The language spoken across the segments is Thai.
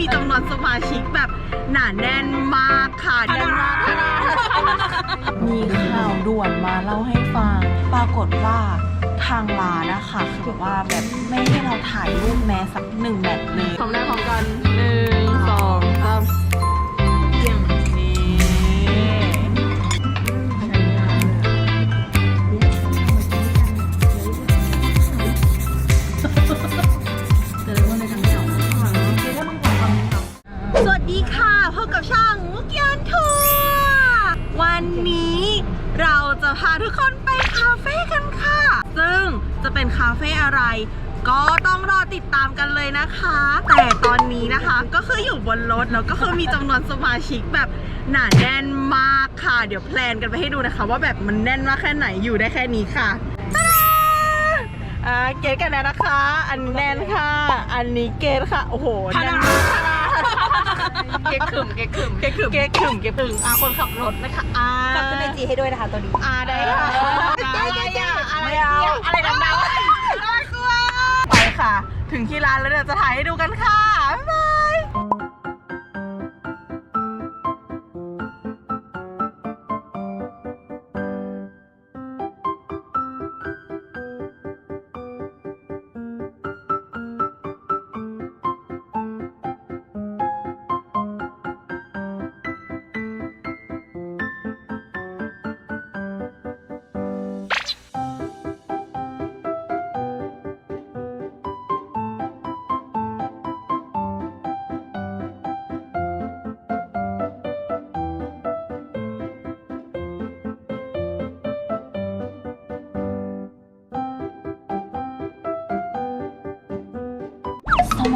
มีจำนวนสมาชิกแบบหนาแน่นมากค่ะแน่นมากมีข่าวด่วนมาเล่าให้ฟัง ปรากฏว่าทางร้านนะคะคือแบบว่าแบบไม่ให้เราถ่ายรูปแม้สักหนึ่งแมทเลยพร้อมได้พร้อมกันหนึ่งสอง คนไปคาเฟ่กันค่ะ ซึ่งจะเป็นคาเฟ่อะไร ก็ต้องรอติดตามกันเลยนะคะ แต่ตอนนี้นะคะก็คืออยู่บนรถแล้วก็คือมีจำนวนสมาชิกแบบหนาแน่นมากค่ะ เดี๋ยวแพลนกันไปให้ดูนะคะ ว่าแบบมันแน่นมากแค่ไหนอยู่ได้แค่นี้ค่ะตาดาอ่าเกดกันแล้วนะคะ อันนี้แน่นค่ะ อันนี้เกดค่ะ โอ้โหแน่นมาก เก๊กขึมเก๊กขึมเกดขึมเกดขึมเกดขึมอ่าคนขับรถนะคะอ่าฝากขึ้นไอจีให้ด้วยนะคะตัวนี้อ่าได้ค่ะได้ได้ได้อะไรไม่เอาเนี่ยอะไรดำๆน่ากลัวไปค่ะ ถึงที่ร้านแล้วเดี๋ยวจะถ่ายให้ดูกันค่ะ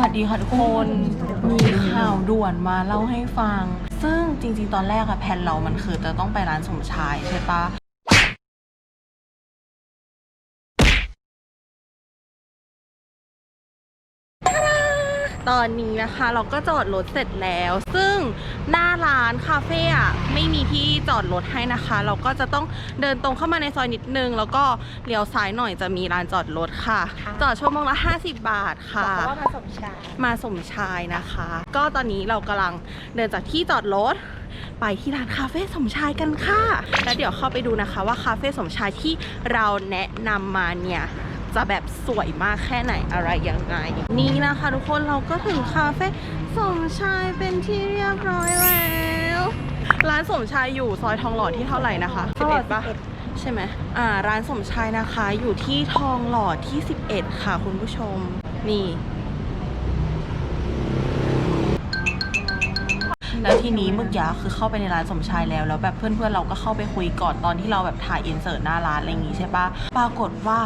วัสดีค่ะทุกคนมีข่าวด่วนมาเล่าให้ฟัง ซึ่งจริงๆ ตอนแรกอะแผนเรามันคือจะต้องไปร้านสมชายใช่ปะ ตอนนี้นะคะเราก็จอดรถเสร็จแล้ว ซึ่งหน้าร้านคาเฟ่อะไม่มีที่จอดรถให้นะคะ เราก็จะต้องเดินตรงเข้ามาในซอยนิดนึง แล้วก็เลี้ยวซ้ายหน่อยจะมีลานจอดรถค่ะ จอดชั่วโมงละ 50 บาทค่ะ บอกว่ามาสมชายมาสมชายนะคะ ก็ตอนนี้เรากำลังเดินจากที่จอดรถ ไปที่ร้านคาเฟ่สมชายกันค่ะ แล้วเดี๋ยวเข้าไปดูนะคะว่าคาเฟ่สมชายที่เราแนะนำมาเนี่ย จะแบบสวยมากแค่ไหนอะไรยังไง นี่นะคะทุกคนเราก็ถึงคาเฟ่สมชายเป็นที่เรียบร้อยแล้ว ร้านสมชายอยู่ซอยทองหล่อที่เท่าไหร่นะคะ11ปะใช่ไหมอ่า ร้านสมชายนะคะอยู่ที่ทองหล่อที่ 11 ค่ะคุณผู้ชม นี่แล้วทีนี้เมื่อกี้คือเข้าไปในร้านสมชายแล้วแล้วแบบเพื่อนๆเราก็เข้าไปคุยก่อนตอนที่เราแบบถ่ายอินเสิร์ตหน้าร้านอะไรอย่างงี้ใช่ปะปรากฏว่า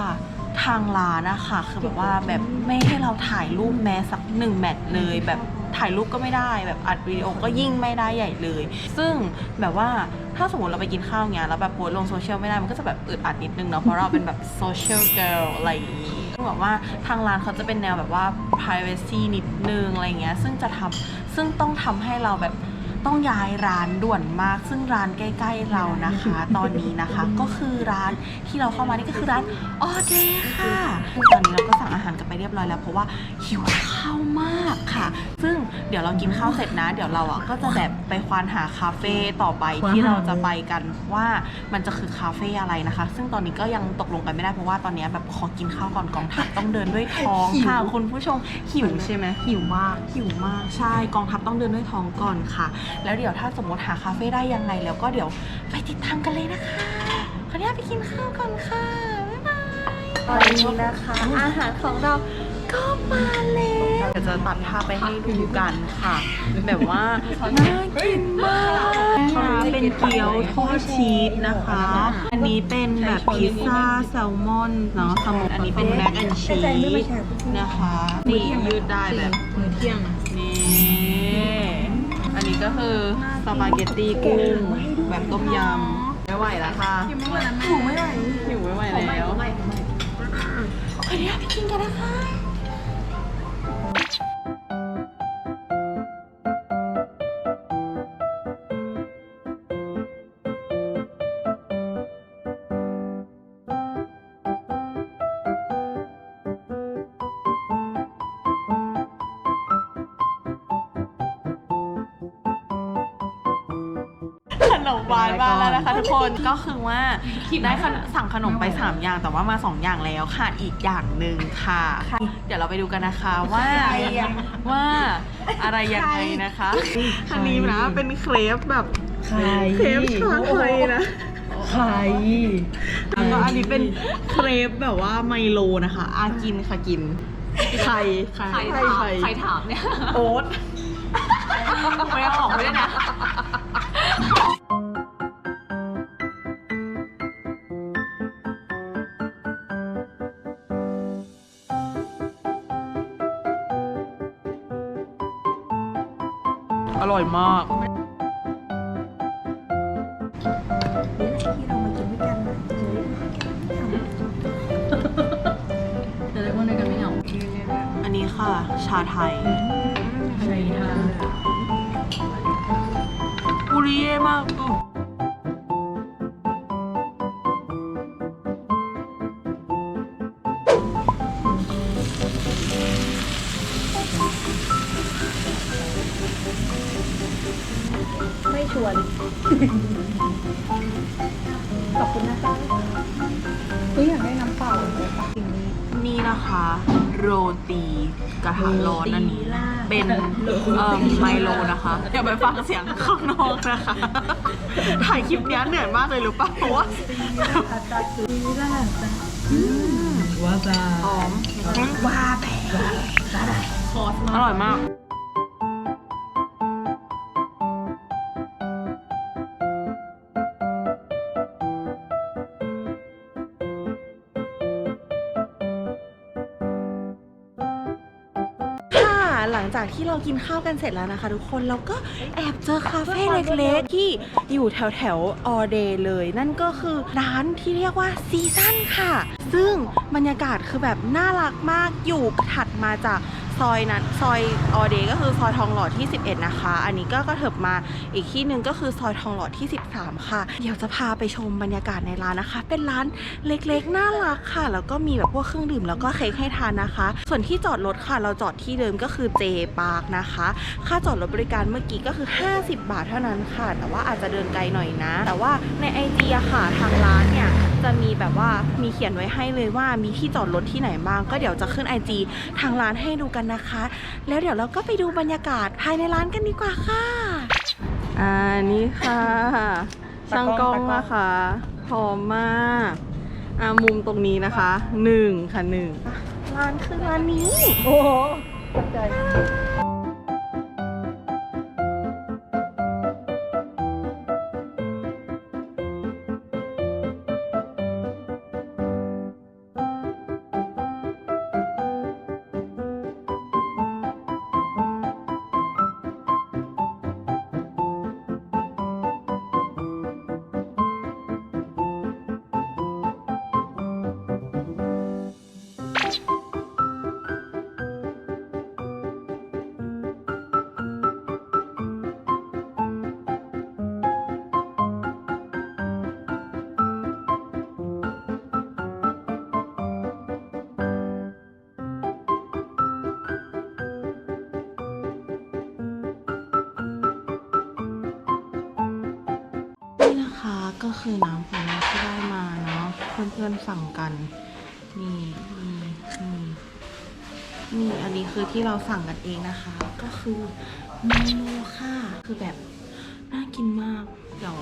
ทางร้านนะคะคือแบบว่าแบบไม่ให้เราถ่ายรูปแม้สักหนึ่งแมทเลย แบบถ่ายรูปก็ไม่ได้แบบอัดวิดีโอก็ยิ่งไม่ได้ใหญ่เลย ซึ่งแบบว่าถ้าสมมติเราไปกินข้าวเงี้ยแล้วแบบโพสลงโซเชียลไม่ได้มันก็จะแบบอึดอัดนิดนึงเนาะเพราะเราเป็นแบบโซเชียลเกิร์ลอะไรอย่างงี้ซึ่งแบบว่าทางร้านเขาจะเป็นแนวแบบว่า privacy นิดนึงอะไรเงี้ยซึ่งจะทำซึ่งต้องทำให้เราแบบ ต้องย้ายร้านด่วนมาก ซึ่งร้านใกล้ ๆเรานะคะ ตอนนี้นะคะก็คือร้านที่เราเข้ามานี่ก็คือร้านออเดค่ะซึ่งตอนนี้เราก็สั่งอาหารกันไปเรียบร้อยแล้วเพราะว่าหิวข้าวมากค่ะ ซึ่งเดี๋ยวเรากินข้าวเสร็จนะ เดี๋ยวเราอะก็จะแบบไปควานหาคาเฟ่ต่อไปที่เราจะไปกันว่ามันจะคือคาเฟ่อะไรนะคะ ซึ่งตอนนี้ก็ยังตกลงกันไม่ได้เพราะว่าตอนนี้แบบขอกินข้าวก่อนกองทัพต้องเดินด้วยท้องค่ะคุณผู้ชมหิวใช่ไหมหิวมากหิวมากใช่กองทัพต้องเดินด้วยท้องก่อนค่ะ แล้วเดี๋ยวถ้าสมมติหาคาเฟ่ได้ยังไงแล้วก็เดี๋ยวไปติดตามกันเลยนะคะขออนุญาตไปกินข้าวก่อนค่ะบ๊ายบายตอนนี้นะคะ อาหารของเรา ก็มาแล้วเดี๋ยวจะตัดภาพไปให้ดูกันค่ะ แบบว่าน่ากินมากค่ะเป็นเกี๊ยวทอดชีสนะคะ อันนี้เป็นแบบพิซซ่าแซลมอนเนาะสมอันนี้เป็นแม็กแอนชีสนะคะนี่ยืดได้แบบมือเที่ยงนี่อันนี้ก็คือสปาเกตตี้กุ้งแบบต้มยำไม่ไหวแล้วค่ะหิวไม่ไหวหิวไม่ไหวแล้วไม่ไม่ขออนุญาตไปกินกันนะคะ นมหวานมาแล้วนะคะทุกคนก็คือว่าได้ขนสั่งขนมไป 3 อย่างแต่ว่ามา 2 อย่างแล้วขาดอีกอย่างหนึ่งค่ะ เดี๋ยวเราไปดูกันนะคะว่าว่าอะไรยังไงนะคะอันนี้นะเป็นเครปแบบใครเครปชาไทยนะใครแล้วก็อันนี้เป็นเครปแบบว่าไมโลนะคะ อากินค่ะกินไข่ไข่ใครถามใครถามเนี่ยโอ๊ตไม่เอาออกด้วยนะ อร่อยมากที่เรามากินด้วยกันนะจะได้พูดด้วยกันไม่เหงาอันนี้ค่ะ ชาไทยใช่ค่ะปุริเย่มากอืม ไม่ชวน ขอบคุณนะคะเฮ้ยอยากได้น้ำเปล่าเลยปะสิ่งนี้ นี่นะคะ โรตีกระทะร้อนอันนี้เป็นเอ่อไมโลนะคะเดี๋ยวไปฟังเสียงข้างนอกนะคะ ถ่ายคลิปเนี้ยเหนื่อยมากเลยรู้ป่ะเพราะว่าว่าจะหอม ว่าแบบอร่อยมาก หลังจากที่เรากินข้าวกันเสร็จแล้วนะคะ ทุกคนเราก็แอบเจอคาเฟ่เล็กๆที่อยู่แถวแถวออเดย์เลย นั่นก็คือร้านที่เรียกว่าซีซั่นค่ะ ซึ่งบรรยากาศคือแบบน่ารักมากอยู่ถัดมาจาก ซอยนั้นซอยออเดก็คือซอยทองหล่อที่ 11 นะคะ อันนี้ก็กระเถิบมาอีกที่หนึ่งก็คือซอยทองหล่อที่ 13 ค่ะ เดี๋ยวจะพาไปชมบรรยากาศในร้านนะคะ เป็นร้านเล็กๆน่ารักค่ะ แล้วก็มีแบบพวกเครื่องดื่มแล้วก็เค้กให้ทานนะคะ ส่วนที่จอดรถค่ะ เราจอดที่เดิมก็คือเจปาร์คนะคะ ค่าจอดรถบริการเมื่อกี้ก็คือ 50 บาทเท่านั้นค่ะ แต่ว่าอาจจะเดินไกลหน่อยนะ แต่ว่าในไอจีอะค่ะทางร้านเนี่ยจะมีแบบว่ามีเขียนไว้ให้เลยว่ามีที่จอดรถที่ไหนบ้าง ก็เดี๋ยวจะขึ้น IG ทางร้านให้ดูกันนะคะ แล้วเดี๋ยวเราก็ไปดูบรรยากาศภายในร้านกันดีกว่าค่ะ อ่านี่ค่ะช่างกล้อง นะคะพร้อมมากอ่ามุมตรงนี้นะคะหนึ่งค่ะหนึ่งร้านคือร้านนี้ โอ้โหตกใจนี่ ก็คือน้ำผลไม้ที่ได้มาเนาะเพื่อนๆสั่งกันนี่นี่นี่นี่อันนี้คือที่เราสั่งกันเองนะคะ ก็คือเมนูค่ะคือแบบน่ากินมาก เดี๋ยว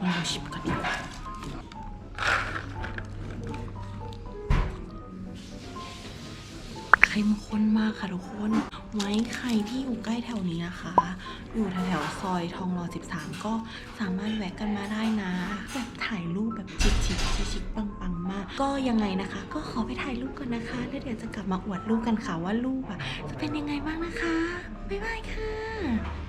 เราชิมกันดีกว่าเข้มข้นมากค่ะทุกคน ไว้ใครที่อยู่ใกล้แถวนี้นะคะ อยู่แถวซอยทองรอ 13 ก็สามารถแวะกันมาได้นะ แบบถ่ายรูปแบบชิคชิคชิคชิปังปังๆมาก ก็ยังไงนะคะ ก็ขอไปถ่ายรูปก่อนนะคะแล้วเดี๋ยวจะกลับมาอวดรูปกันค่ะว่ารูปอะจะเป็นยังไงบ้างนะคะ บ๊ายบายค่ะ